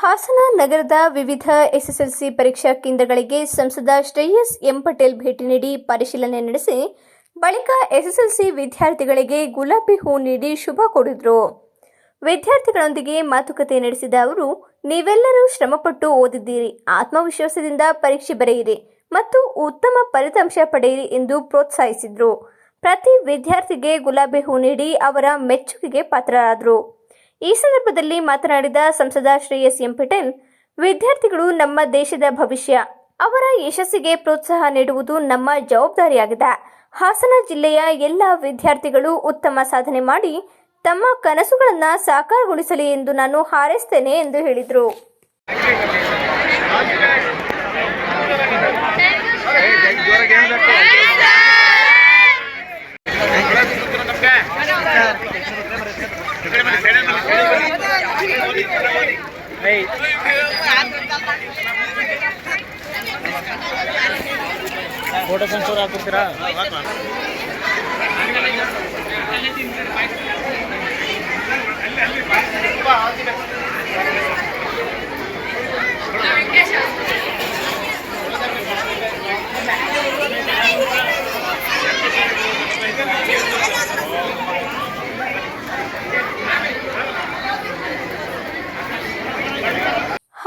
ಹಾಸನ ನಗರದ ವಿವಿಧ ಎಸ್ಎಸ್ಎಲ್ಸಿ ಪರೀಕ್ಷಾ ಕೇಂದ್ರಗಳಿಗೆ ಸಂಸದ ಶ್ರೇಯಸ್ ಎಂ ಪಟೇಲ್ ಭೇಟಿ ನೀಡಿ ಪರಿಶೀಲನೆ ನಡೆಸಿ ಬಳಿಕ ಎಸ್ಎಸ್ಎಲ್ಸಿ ವಿದ್ಯಾರ್ಥಿಗಳಿಗೆ ಗುಲಾಬಿ ಹೂ ನೀಡಿ ಶುಭ ಕೋರಿದರು. ವಿದ್ಯಾರ್ಥಿಗಳೊಂದಿಗೆ ಮಾತುಕತೆ ನಡೆಸಿದ ಅವರು, ನೀವೆಲ್ಲರೂ ಶ್ರಮಪಟ್ಟು ಓದಿದ್ದೀರಿ, ಆತ್ಮವಿಶ್ವಾಸದಿಂದ ಪರೀಕ್ಷೆ ಬರೆಯಿರಿ ಮತ್ತು ಉತ್ತಮ ಫಲಿತಾಂಶ ಪಡೆಯಿರಿ ಎಂದು ಪ್ರೋತ್ಸಾಹಿಸಿದರು. ಪ್ರತಿ ವಿದ್ಯಾರ್ಥಿಗೆ ಗುಲಾಬಿ ಹೂ ನೀಡಿ ಅವರ ಮೆಚ್ಚುಗೆಗೆ ಪಾತ್ರರಾದರು. ಈ ಸಂದರ್ಭದಲ್ಲಿ ಮಾತನಾಡಿದ ಸಂಸದ ಶ್ರೀ ಎಸ್ ಎಂ ಪಟೇಲ್, ವಿದ್ಯಾರ್ಥಿಗಳು ನಮ್ಮ ದೇಶದ ಭವಿಷ್ಯ, ಅವರ ಯಶಸ್ಸಿಗೆ ಪ್ರೋತ್ಸಾಹ ನೀಡುವುದು ನಮ್ಮ ಜವಾಬ್ದಾರಿಯಾಗಿದೆ. ಹಾಸನ ಜಿಲ್ಲೆಯ ಎಲ್ಲ ವಿದ್ಯಾರ್ಥಿಗಳು ಉತ್ತಮ ಸಾಧನೆ ಮಾಡಿ ತಮ್ಮ ಕನಸುಗಳನ್ನು ಸಾಕಾರಗೊಳಿಸಲಿ ಎಂದು ನಾನು ಹಾರೈಸ್ತೇನೆ ಎಂದು ಹೇಳಿದರು. ಫೋಟೋ ಸೆನ್ಸರ್ ಹಾಕ್ಬಿಡ್ತೀರಾ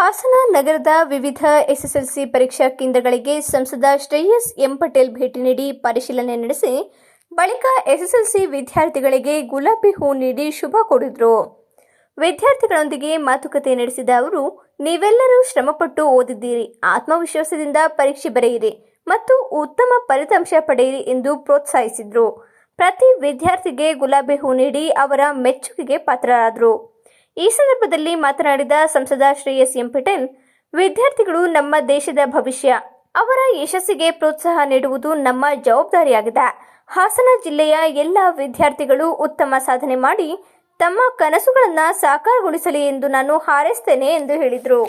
ಹಾಸನ ನಗರದ ವಿವಿಧ ಎಸ್ಎಸ್ಎಲ್ಸಿ ಪರೀಕ್ಷಾ ಕೇಂದ್ರಗಳಿಗೆ ಸಂಸದ ಶ್ರೇಯಸ್ ಎಂ ಪಟೇಲ್ ಭೇಟಿ ನೀಡಿ ಪರಿಶೀಲನೆ ನಡೆಸಿ ಬಳಿಕ ಎಸ್ಎಸ್ಎಲ್ಸಿ ವಿದ್ಯಾರ್ಥಿಗಳಿಗೆ ಗುಲಾಬಿ ಹೂ ನೀಡಿ ಶುಭ ಕೋರಿದರು. ವಿದ್ಯಾರ್ಥಿಗಳೊಂದಿಗೆ ಮಾತುಕತೆ ನಡೆಸಿದ ಅವರು, ನೀವೆಲ್ಲರೂ ಶ್ರಮಪಟ್ಟು ಓದಿದ್ದೀರಿ, ಆತ್ಮವಿಶ್ವಾಸದಿಂದ ಪರೀಕ್ಷೆ ಬರೆಯಿರಿ ಮತ್ತು ಉತ್ತಮ ಫಲಿತಾಂಶ ಪಡೆಯಿರಿ ಎಂದು ಪ್ರೋತ್ಸಾಹಿಸಿದರು. ಪ್ರತಿ ವಿದ್ಯಾರ್ಥಿಗೆ ಗುಲಾಬಿ ಹೂ ನೀಡಿ ಅವರ ಮೆಚ್ಚುಗೆಗೆ ಪಾತ್ರರಾದರು. ಈ ಸಂದರ್ಭದಲ್ಲಿ ಮಾತನಾಡಿದ ಸಂಸದ ಶ್ರೀ ಎಸ್ ಎಂ ಪಟೇಲ್, ವಿದ್ಯಾರ್ಥಿಗಳು ನಮ್ಮ ದೇಶದ ಭವಿಷ್ಯ, ಅವರ ಯಶಸ್ಸಿಗೆ ಪ್ರೋತ್ಸಾಹ ನೀಡುವುದು ನಮ್ಮ ಜವಾಬ್ದಾರಿಯಾಗಿದೆ. ಹಾಸನ ಜಿಲ್ಲೆಯ ಎಲ್ಲ ವಿದ್ಯಾರ್ಥಿಗಳು ಉತ್ತಮ ಸಾಧನೆ ಮಾಡಿ ತಮ್ಮ ಕನಸುಗಳನ್ನು ಸಾಕಾರಗೊಳಿಸಲಿ ಎಂದು ನಾನು ಹಾರೈಸ್ತೇನೆ ಎಂದು ಹೇಳಿದರು.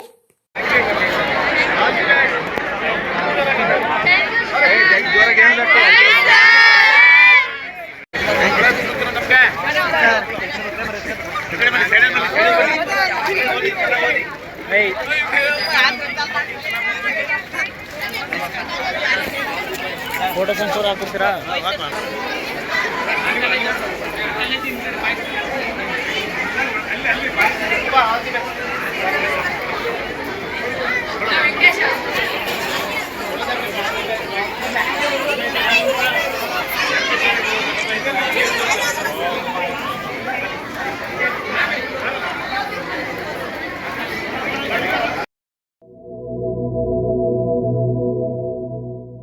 Photo sensor ಹಾಕ್ಬಿಡ್ತೀರಾ